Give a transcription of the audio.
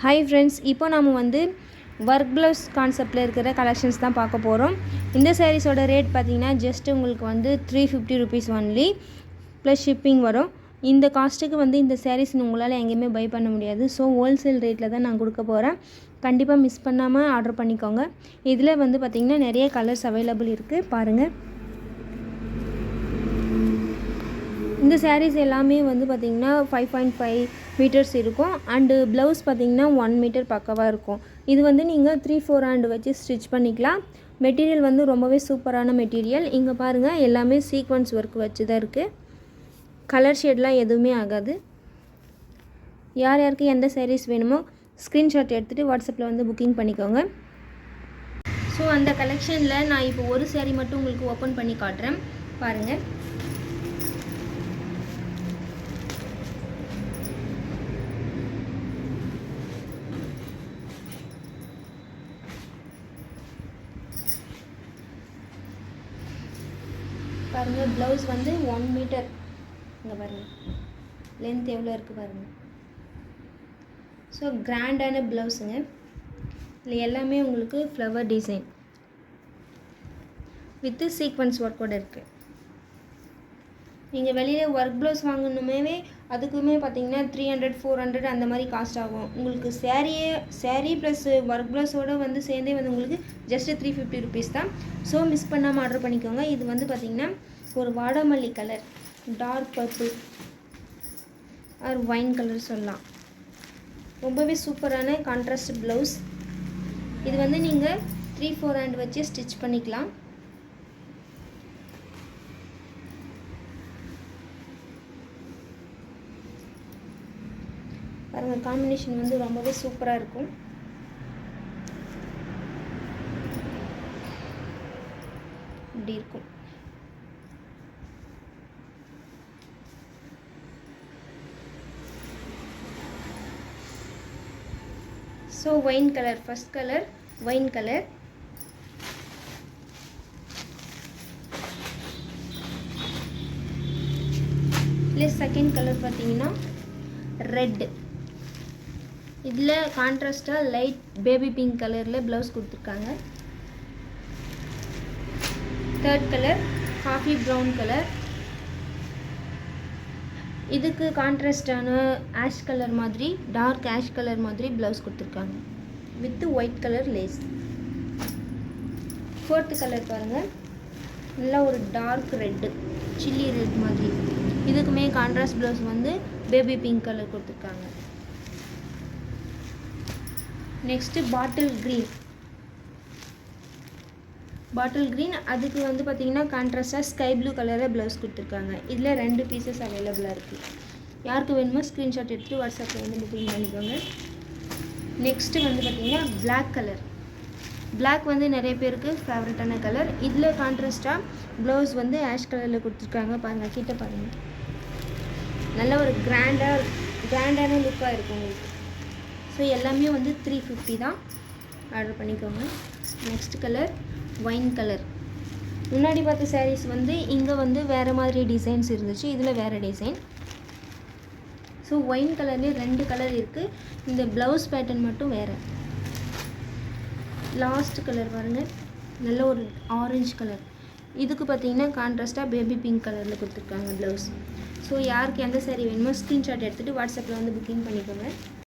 Hi friends இப்போ நாம் வந்து ஒர்க் ப்ளவுஸ் கான்செப்டில் இருக்கிற கலெக்ஷன்ஸ் தான் பார்க்க போகிறோம் இந்த சாரீஸோட ரேட் பார்த்திங்கன்னா ஜஸ்ட் உங்களுக்கு வந்து three fifty rupees only plus shipping வரும். இந்த காஸ்ட்டுக்கு வந்து இந்த சாரீஸ் உங்களால் எங்கேயுமே பை பண்ண முடியாது. ஸோ ஹோல்சேல் ரேட்டில் தான் நான் கொடுக்க போகிறேன் கண்டிப்பாக மிஸ் பண்ணாமல் ஆர்டர் பண்ணிக்கோங்க. இதில் வந்து பார்த்திங்கன்னா நிறைய கலர்ஸ் அவைலபிள் இருக்குது பாருங்கள் இந்த சாரீஸ் எல்லாமே வந்து பார்த்திங்கன்னா ஃபைவ் பாயிண்ட் ஃபைவ் மீட்டர்ஸ் இருக்கும். அண்டு ப்ளவுஸ் பார்த்திங்கன்னா ஒன் மீட்டர் பக்கவாக இருக்கும். இது வந்து நீங்கள் த்ரீ ஃபோர் ஹேண்ட் வச்சு ஸ்டிச் பண்ணிக்கலாம். மெட்டீரியல் வந்து ரொம்பவே சூப்பரான மெட்டீரியல். இங்கே பாருங்கள் எல்லாமே சீக்வன்ஸ் ஒர்க் வச்சு தான் இருக்குது கலர் ஷேட்லாம் எதுவுமே ஆகாது. யார் யாருக்கு எந்த சாரீஸ் வேணுமோ ஸ்க்ரீன்ஷாட் எடுத்துகிட்டு வாட்ஸ்அப்பில் வந்து புக்கிங் பண்ணிக்கோங்க. ஸோ அந்த கலெக்ஷனில் நான் இப்போ ஒரு சேரீ மட்டும் உங்களுக்கு ஓப்பன் பண்ணி காட்டுறேன். பாருங்கள் பாருங்கள் ப்ளவுஸ் வந்து ஒன் மீட்டர் இங்கே பாருங்கள் லென்த் எவ்வளோ இருக்குது பாருங்கள் ஸோ கிராண்டான ப்ளவுஸுங்க இதில் எல்லாமே உங்களுக்கு ஃப்ளவர் டிசைன் வித்து சீக்வன்ஸ் ஒர்க்கோட இருக்குது நீங்கள் வெளியில் ஒர்க் ப்ளவுஸ் வாங்கணுமே அதுக்குமே பார்த்தீங்கன்னா த்ரீ ஹண்ட்ரட் ஃபோர் ஹண்ட்ரட் அந்த மாதிரி காஸ்ட் ஆகும். உங்களுக்கு சேரீயே சேரீ ப்ளஸ் ஒர்க் ப்ளவுஸோடு வந்து சேர்ந்தே வந்து உங்களுக்கு ஜஸ்ட்டு த்ரீ ஃபிஃப்டி ருபீஸ் தான். ஸோ மிஸ் பண்ணாமல் ஆர்டர் பண்ணிக்கோங்க. இது வந்து பார்த்திங்கன்னா ஒரு வாடாமல்லி colour dark purple or wine colour சொல்லலாம். ரொம்பவே சூப்பரான கான்ட்ராஸ்ட் ப்ளவுஸ் இது வந்து நீங்கள் த்ரீ ஃபோர் ஹேண்ட் வச்சு ஸ்டிச் பண்ணிக்கலாம். பாருங்கள் காம்பினேஷன் வந்து ரொம்பவே சூப்பராக இருக்கும். இப்படி இருக்கும். So wine colour first colour wine colour இல்லை செகண்ட் கலர் பார்த்தீங்கன்னா ரெட்டு இதில் கான்ட்ராஸ்டாக லைட் பேபி பிங்க் கலரில் ப்ளவுஸ் கொடுத்துருக்காங்க. Third colour coffee brown colour இதுக்கு கான்ட்ராஸ்டான ஆஷ் கலர் மாதிரி டார்க் ஆஷ் கலர் மாதிரி ப்ளவுஸ் கொடுத்துருக்காங்க. With white colour lace fourth colour பாருங்கள் நல்லா ஒரு டார்க் ரெட்டு சில்லி ரெட் மாதிரி. இதுக்குமே கான்ட்ராஸ்ட் ப்ளவுஸ் வந்து பேபி பிங்க் கலர் கொடுத்துருக்காங்க. Next bottle green bottle green அதுக்கு வந்து பார்த்திங்கன்னா கான்ட்ராஸ்டாக ஸ்கை ப்ளூ கலரில் ப்ளவுஸ் கொடுத்துருக்காங்க. இதில் ரெண்டு பீசஸ் அவைலபிளாக இருக்குது யாருக்கு வேணுமோ ஸ்க்ரீன்ஷாட் எடுத்து வாட்ஸ்அப்பில் வந்து புக்கிங் பண்ணிக்கோங்க. நெக்ஸ்ட்டு வந்து பார்த்திங்கன்னா பிளாக் கலர் பிளாக் வந்து நிறைய பேருக்கு ஃபேவரட்டான கலர் இதில் கான்ட்ராஸ்டாக ப்ளவுஸ் வந்து ஆஷ் கலரில் கொடுத்துருக்காங்க. பாருங்கள் கிட்ட பாருங்கள் நல்ல ஒரு கிராண்டாக கிராண்டான லுக்காக இருக்கும் உங்களுக்கு. ஸோ எல்லாமே வந்து த்ரீ ஃபிஃப்டி தான். ஆர்டர் பண்ணிக்கோங்க. நெக்ஸ்ட் கலர் ஒயின் கலர் முன்னாடி பார்த்த சாரீஸ் வந்து இங்கே வந்து வேறு மாதிரி டிசைன்ஸ் இருந்துச்சு. இதில் வேறு டிசைன் ஸோ ஒயின் கலர்லேயே ரெண்டு கலர் இருக்குது இந்த ப்ளவுஸ் பேட்டர்ன் மட்டும் வேறு. லாஸ்ட் கலர் பாருங்கள் நல்ல ஒரு ஆரஞ்சு கலர் இதுக்கு பார்த்தீங்கன்னா கான்ட்ராஸ்ட்டாக பேபி பிங்க் கலரில் கொடுத்துருக்காங்க ப்ளவுஸ் ஸோ யாருக்கு எந்த சாரீ வேணுமோ ஸ்க்ரீன்ஷாட் எடுத்துகிட்டு வாட்ஸ்அப்பில் வந்து புக்கிங் பண்ணிக்கோங்க.